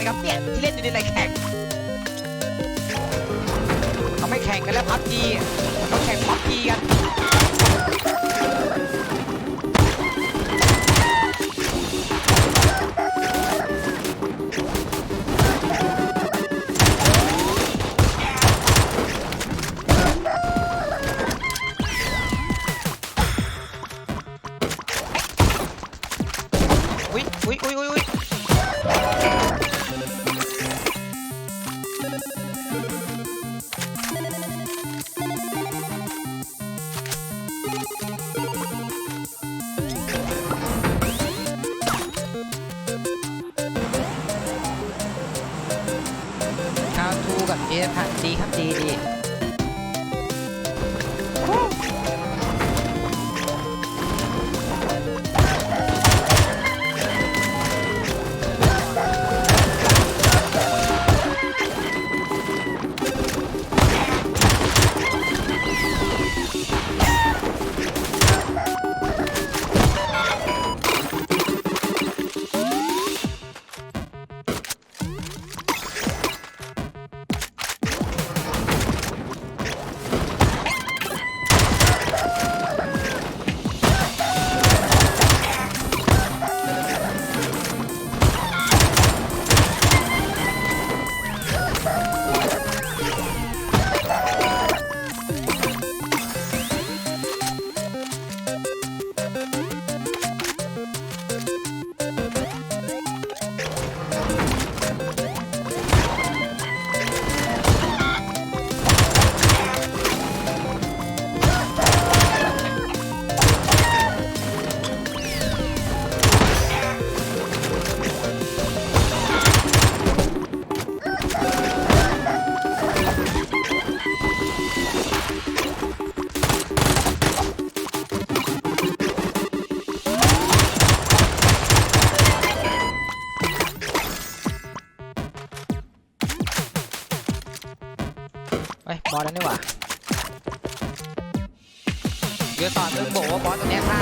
ใช่ไหมครับเนี่ยที่เล่นอยู่ในอะไรแข่งเขาไม่แข่งกันแล้วพับจีเขาแข่งพับจีกันอุ้ย ดีครับดีดี อสแล้วนี่หว่าเดี๋ยวตอนมึงบอกว่าบอสตัวเนี้ยฆ่า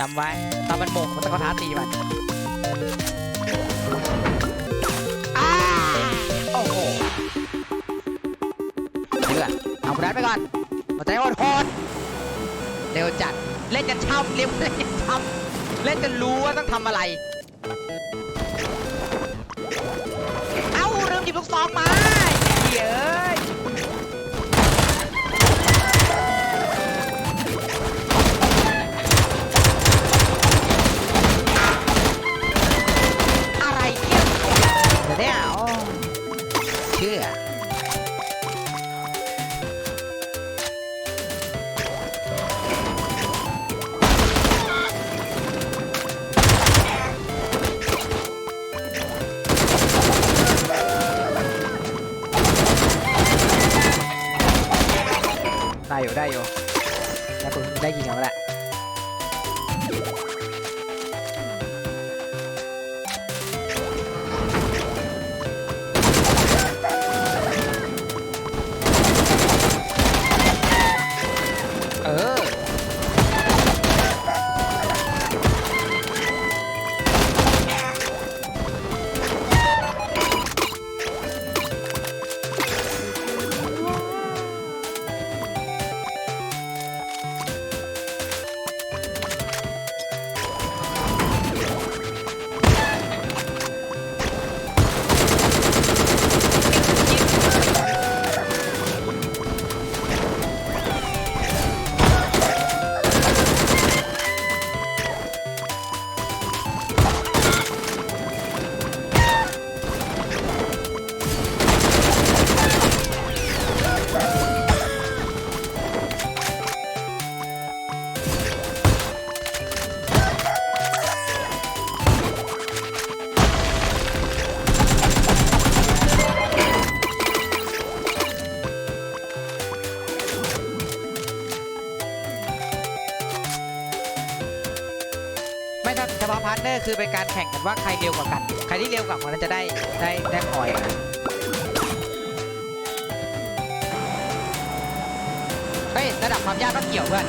จำไว้ตอนมันโมกมันตะกท้าตีมันอ้าโอ้โหเลือดเอาบุรันไปก่อนหัวใจโหดโหดเร็วจัด เล่นกันช่ำเร็วเล่นกันช่ำเล่นกันรู้ว่าต้องทำอะไร เอ้าลืมหยิบลูกซองมา ได้อยู่แต่ผมได้ยิงเอาแหละ ไม่ถ้าเฉพาะพาร์ทเนอร์คือเป็นการแข่งกันว่าใครเร็วกว่ากัน ใครที่เร็วกว่าคนนั้นจะได้ได้ได้พอยต์อะเฮ้ยระดับความยากก็เกี่ยวเพื่อน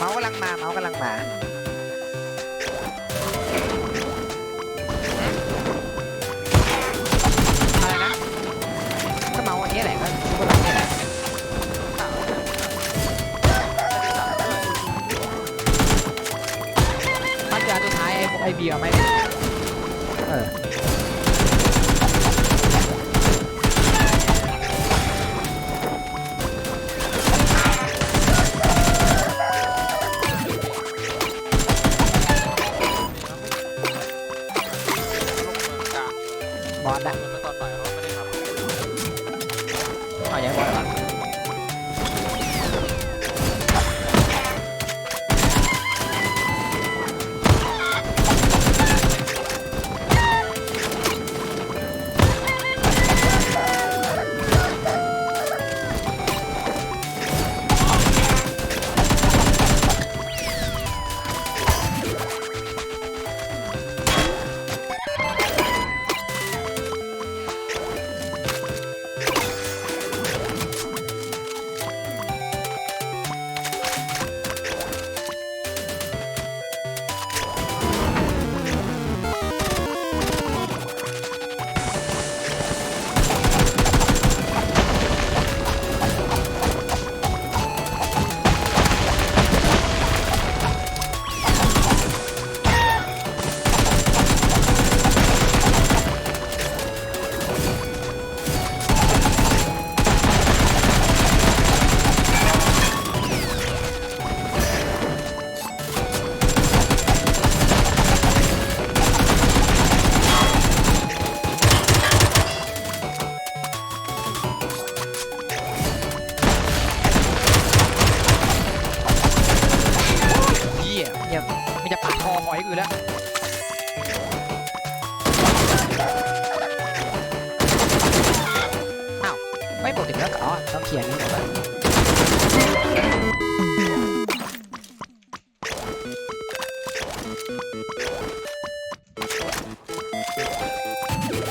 เมาส์กำลังมาเมาส์กำลังมาอะไรนะก็เมาส์อันนี้แหละก็ซุปเปอร์ไลท์เนี่แหละสามสามด้วยมันจะสุดท้ายไอ้ไอ้เบียร์ไหม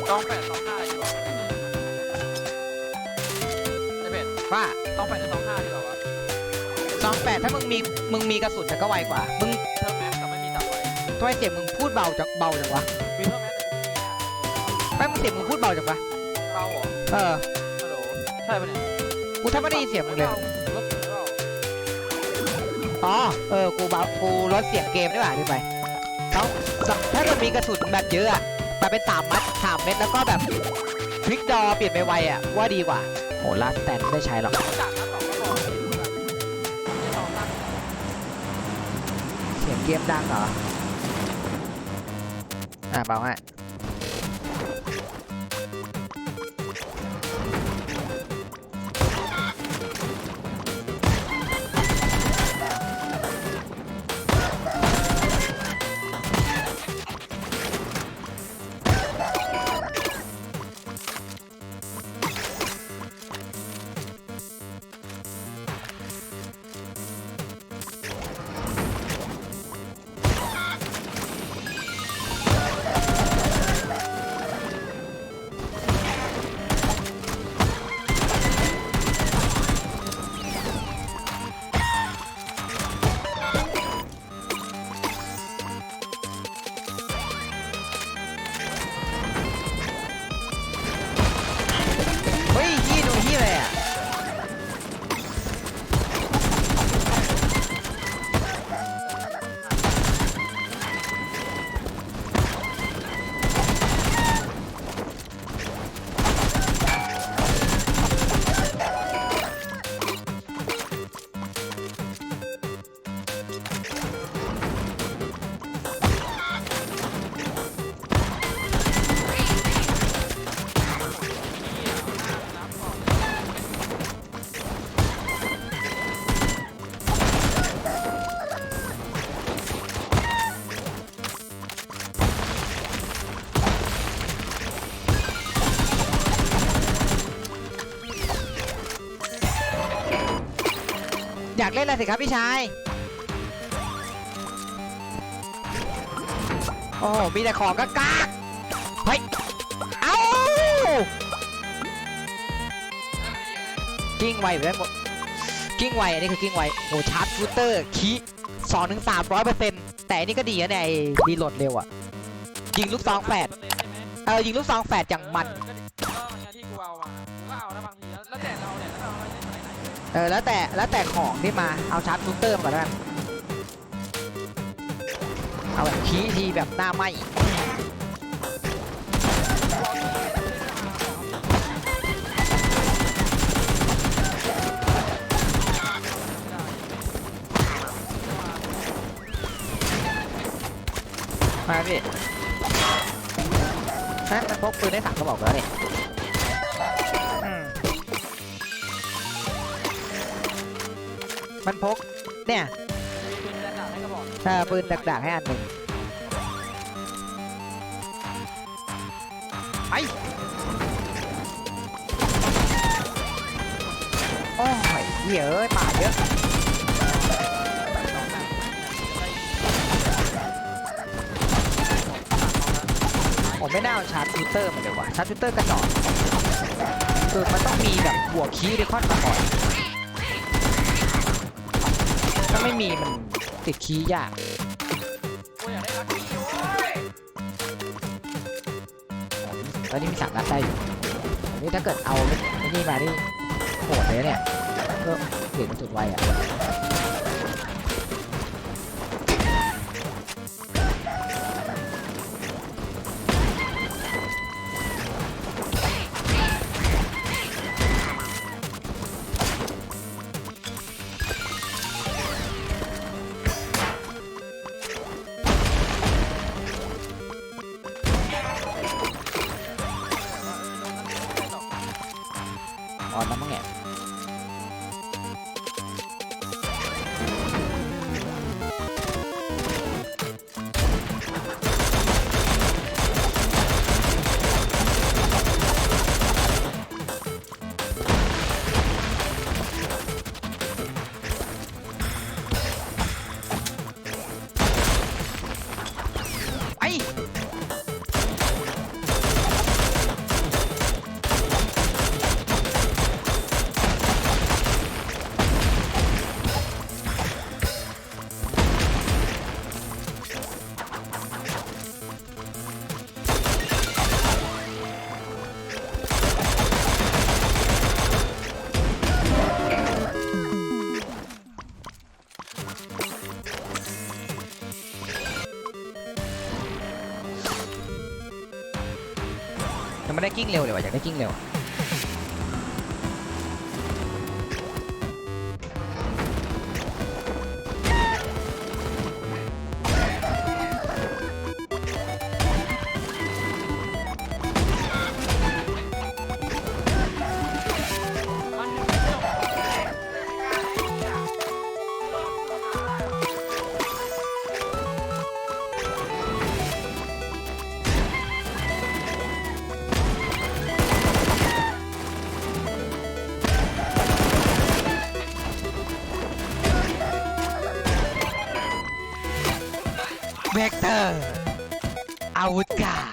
ต้องแปดต้องห้าดีกว่าไอ้เบ็ดว่าต้องแปดหรือต้องห้าดีกว่าวะสองแปดถ้ามึงมีมึงมีกระสุนมันก็ไวกว่า มึงเพิ่มแม็กแต่ไม่มีตับไว้ทำไมเสียงมึงพูดเบาจังเบาจังวะมีเพิ่มแม็กแต่กูไม่มีอะไม่มึงเสียงมึงพูดเบาจังวะเบาเหรอเออฮัลโหลใช่ปะเนี่ยกูแทบไม่ได้ยินเสียงมึงเลยลดเสียงหรือเปล่าอ๋อเออกูเบากูลดเสียงเกมได้ป่ะดีไป สองสองถ้าเกิดมีกระสุนแบบเยอะอะแบบเป็นสามมัดสามเม็ดแล้วก็แบบพลิกดอเปลี่ยนไปไวอะว่าดีกว่าโหลาสแตนไม่ได้ใช้หรอกเสียงเกมดังเหรอ อะเบาฮะากเล่นอะไรสิครับพี่ชาย โอ้มีแต่ของกากากเฮ้ย เอ้ากิ้งไวอยู่ได้หมดกิ้งไวอันนี้คือกิ้งไวโหชาร์จฟูเตอร์คีสองถึงสามร้อยเปอร์เซ็นต์แต่อันนี้ก็ดีนะเนี่ยดีโหลดเร็วอะยิงลูกซองแฝดเล่นใช่ไหมเออยิงลูกซองแฝดอย่างมัน เออแล้วแต่แล้วแต่ของที่มาเอาชาร์จฟูเตอร์มก่อนแล้วกันเอาแบบคีทีแบบหน้าไหมมาพี่ฮะมันพกปืนได้สามกระบอกแล้วนี่อื มันพก เนี่ยมีปืนแดดให้กระบอกเออปืนดักๆให้อันหนึ่งไปโอ้ยเหี้ยเอ้ยป่าเยอะผมไม่น่าเอาชาร์จทวิตเตอร์มาเลยว่ะชาร์จทวิตเตอร์กระจอกคือมันต้องมีแบบหัวคีย์เรคอนมาก่อนาไม่มีมันติดคีย์ยากกูอยากได้ลักกี้โว้ยตอนนี้มีสามนัดได้อยู่นี่ถ้าเกิดเอาไอ้นี่มานี่โหดเลยนะเนี่ยก็เห็นจุดไวอะ ออนแล้วมั้งเนี่ย กิ้งเร็วเลยว่ะอยากได้กิ้งเร็ว เวกเตอร์อาวุธกา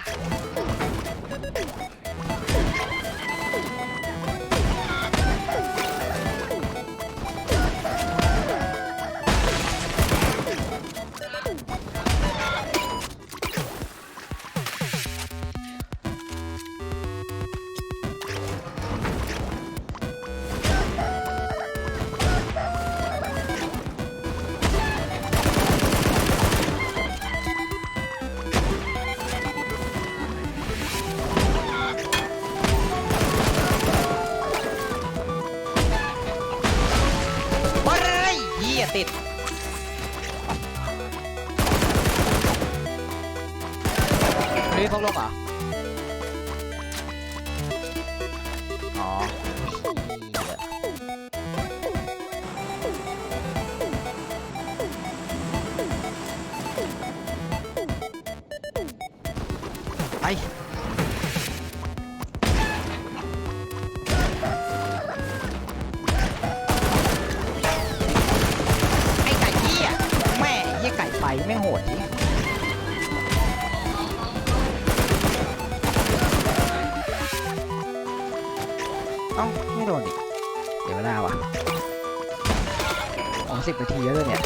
ียติดรีบพกลงเหรออ๋อ เดี๋ยวไม่ได้ว่ะอ๋อสิบนาทีแล้วเนี่ย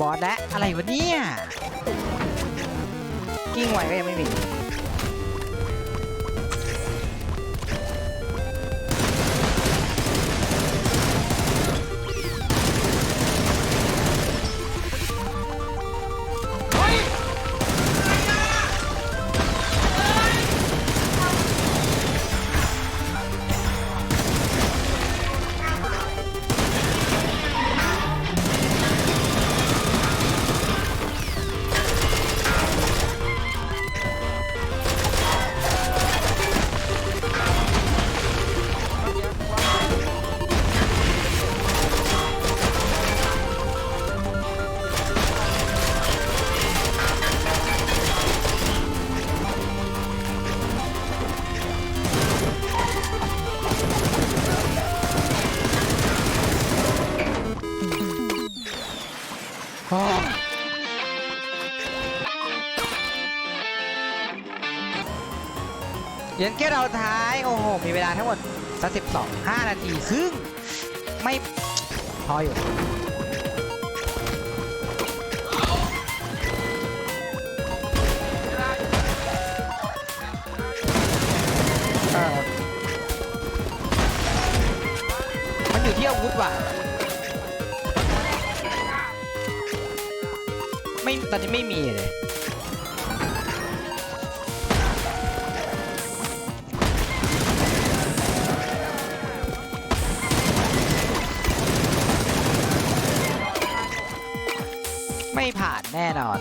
บอสและอะไรวะเนี่ยกิ้งไหวก็ยังไม่มี เย็นแค่เราท้าย โอ้โห มีเวลาทั้งหมดสักสิบสองห้านาทีครึ่งไม่พออยู่มันอยู่ที่อาวุธว่ะ ไม่ตอนนี้ไม่มีเลย น่นอน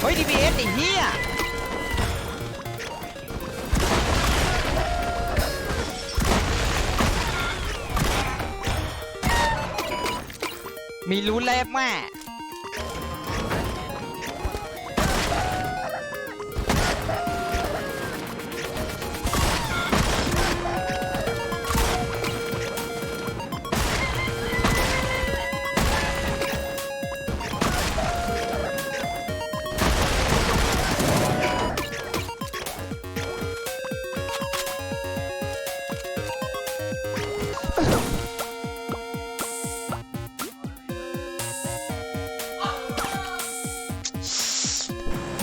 เฮ้ย DBS ไอ้เหี้ยมีลุ้นแล้วแม่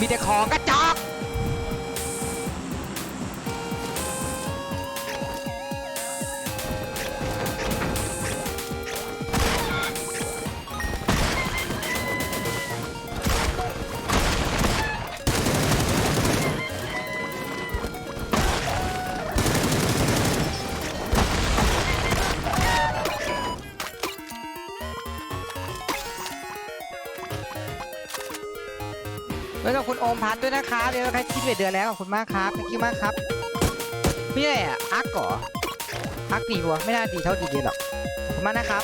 มีแต่ของกระจอก ด้วยนะครับเดี๋ยวใครคิดเวเดือนแล้วขอบคุณมากครับขอบคุณมากครับพี่อะไรอะอักก่ออักดีวะไม่น่าดีเท่าดีเดียหรอกขอบคุณมากนะครับ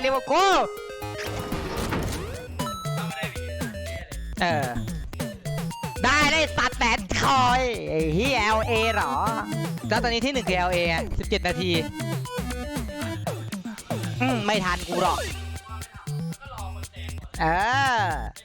เร็วกว่ากูเออ ได้ได้ตัดแตนคอยไอ้เฮีย LA เหรอ แล้วตอนนี้ที่หนึ่งคือ LA อะ17 นาทีอืมไม่ทันกูหรอก เออ